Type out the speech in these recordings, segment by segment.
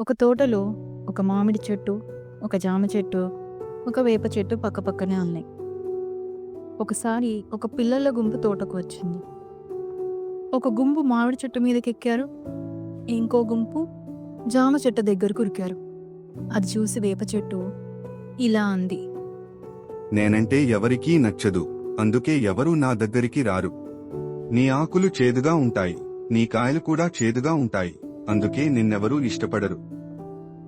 ఒక తోటలో ఒక మామిడి చెట్టు ఒక జామ చెట్టు ఒక వేప చెట్టు పక్కపక్కనే ఉన్నాయి. ఒకసారి ఒక పిల్లల గుంపు తోటకు వచ్చింది. ఒక గుంపు మామిడి చెట్టు మీదకి ఎక్కారు. ఇంకో గుంపు జామ చెట్టు దగ్గరకు ఉరికారు. అది చూసి వేప చెట్టు ఇలా అంది. నేనంటే ఎవరికీ నచ్చదు. అందుకే ఎవరూ నా దగ్గరికి రారు. నీ ఆకులు చేదుగా ఉంటాయి. నీ కాయలు కూడా చేదుగా ఉంటాయి. అందుకే నిన్నెవరూ ఇష్టపడరు.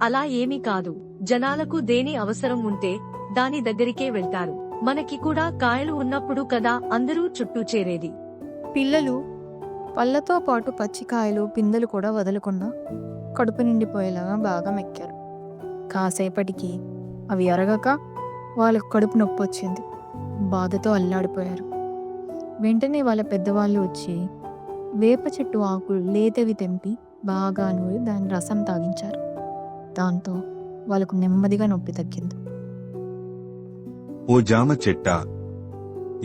అలా ఏమీ కాదు. జనాలకు దేని అవసరం ఉంటే దాని దగ్గరికే వెళ్తారు. మనకి కూడా కాయలు ఉన్నప్పుడు కదా అందరూ చుట్టూ చేరేది. పిల్లలు పళ్ళతో పాటు పచ్చికాయలు పిందెలు కూడా వదలకుండా కడుపు నిండిపోయేలాగా బాగా మెక్కారు. కాసేపటికి అవి అరగక వాళ్ళకు కడుపు నొప్పి వచ్చింది. బాధతో అల్లాడిపోయారు. వెంటనే వాళ్ళ పెద్దవాళ్ళు వచ్చి వేప చెట్టు ఆకులు లేతవి తెంపి బాగా నూరి దాని రసం తాగించారు. దాంతో వాళ్ళకు నెమ్మదిగా నొప్పి తగ్గింది. ఓ జామ చెట్టా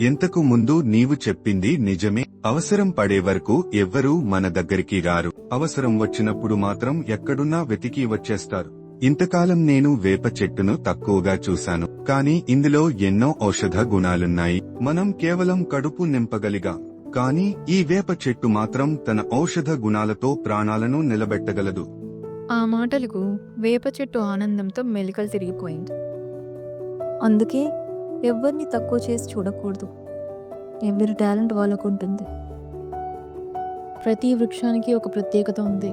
ఎంతకు ముందు నీవు చెప్పింది నిజమే. అవసరం పడే వరకు ఎవ్వరూ మన దగ్గరికి రారు. అవసరం వచ్చినప్పుడు మాత్రం ఎక్కడున్నా వెతికి వచ్చేస్తారు. ఇంతకాలం నేను వేప చెట్టును తక్కువగా చూశాను. కానీ ఇందులో ఎన్నో ఔషధ గుణాలున్నాయి. మనం కేవలం కడుపు నింపగలిగా. కానీ ఈ వేప చెట్టు మాత్రం తన ఔషధ గుణాలతో ప్రాణాలను నిలబెట్టగలదు. ఆ మాటలకు వేప చెట్టు ఆనందంతో మెలికలు తిరిగిపోయింది. అందుకే ఎవరిని తక్కువ చేసి చూడకూడదు. ఎవరి టాలెంట్ వాళ్ళకు ఉంటుంది. ప్రతి వృక్షానికి ఒక ప్రత్యేకత ఉంది.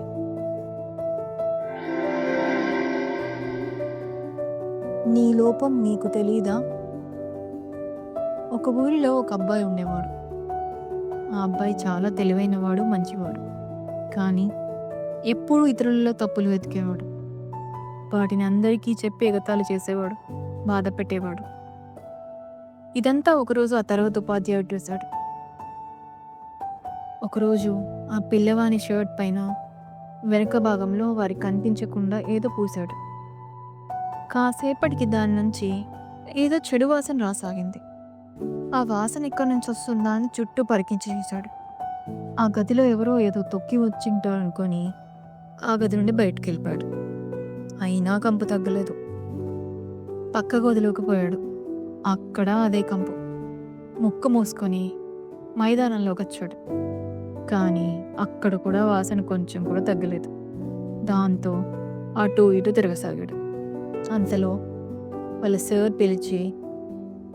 నీ లోపం నీకు తెలీదా? ఒక ఊరిలో ఒక అబ్బాయి ఉండేవాడు. ఆ అబ్బాయి చాలా తెలివైనవాడు మంచివాడు. కానీ ఎప్పుడూ ఇతరులలో తప్పులు వెతికేవాడు. వాటిని అందరికీ చెప్పి ఎగతాలు చేసేవాడు బాధ పెట్టేవాడు. ఇదంతా ఒకరోజు ఆ తర్వాత ఉపాధ్యాయుడు చూశాడు. ఒకరోజు ఆ పిల్లవాని షర్ట్ పైన వెనుక భాగంలో వారి కనిపించకుండా ఏదో పూశాడు. కాసేపటికి దాని నుంచి ఏదో చెడు వాసన రాసాగింది. ఆ వాసన ఎక్కడి నుంచి వస్తుందా అని చుట్టూ పరికించి చూశాడు. ఆ గదిలో ఎవరో ఏదో తొక్కి వచ్చింటారు అనుకొని ఆ గది నుండి బయటకు వెళ్ళిపోయాడు. అయినా కంపు తగ్గలేదు. పక్క గదిలోకి పోయాడు. అక్కడ అదే కంపు. ముక్కు మూసుకొని మైదానంలోకి వచ్చాడు కానీ అక్కడ కూడా వాసన కొంచెం కూడా తగ్గలేదు. దాంతో అటు ఇటు తిరగసాగాడు. అంతలో వాళ్ళ సార్ పిలిచి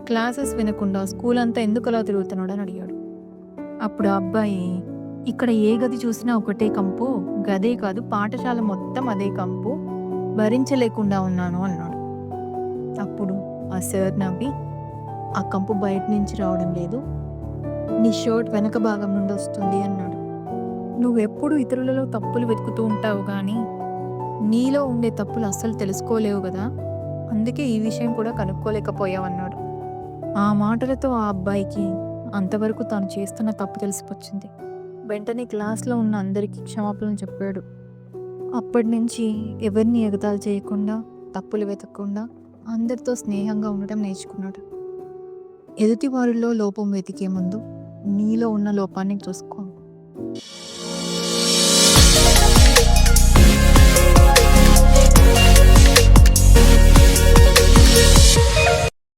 క్లాసెస్ వినకుండా స్కూల్ అంతా ఎందుకు అలా తిరుగుతున్నాడు అని అడిగాడు. అప్పుడు అబ్బాయి ఇక్కడ ఏ గది చూసినా ఒకటే కంపు గదే కాదు పాఠశాల మొత్తం అదే కంపు భరించలేకుండా ఉన్నాను అన్నాడు. అప్పుడు ఆ సార్ నవ్వి ఆ కంపు బయట నుంచి రావడం లేదు నీ షర్ట్ వెనక భాగం నుండి వస్తుంది అన్నాడు. నువ్వెప్పుడు ఇతరులలో తప్పులు వెతుకుతూ ఉంటావు కానీ నీలో ఉండే తప్పులు అస్సలు తెలుసుకోలేవు కదా అందుకే ఈ విషయం కూడా కనుక్కోలేకపోయావన్నాడు ఆ మాటలతో ఆ అబ్బాయికి అంతవరకు తాను చేస్తున్న తప్పు తెలిసిపోచ్చింది. వెంటనే క్లాస్లో ఉన్న అందరికీ క్షమాపణలు చెప్పాడు. అప్పటి నుంచి ఎవరిని ఎగతాలు చేయకుండా తప్పులు వెతకకుండా అందరితో స్నేహంగా ఉండటం నేర్చుకున్నాడు. ఎదుటివారిలో లోపం వెతికే ముందు నీలో ఉన్న లోపాన్ని చూసుకో.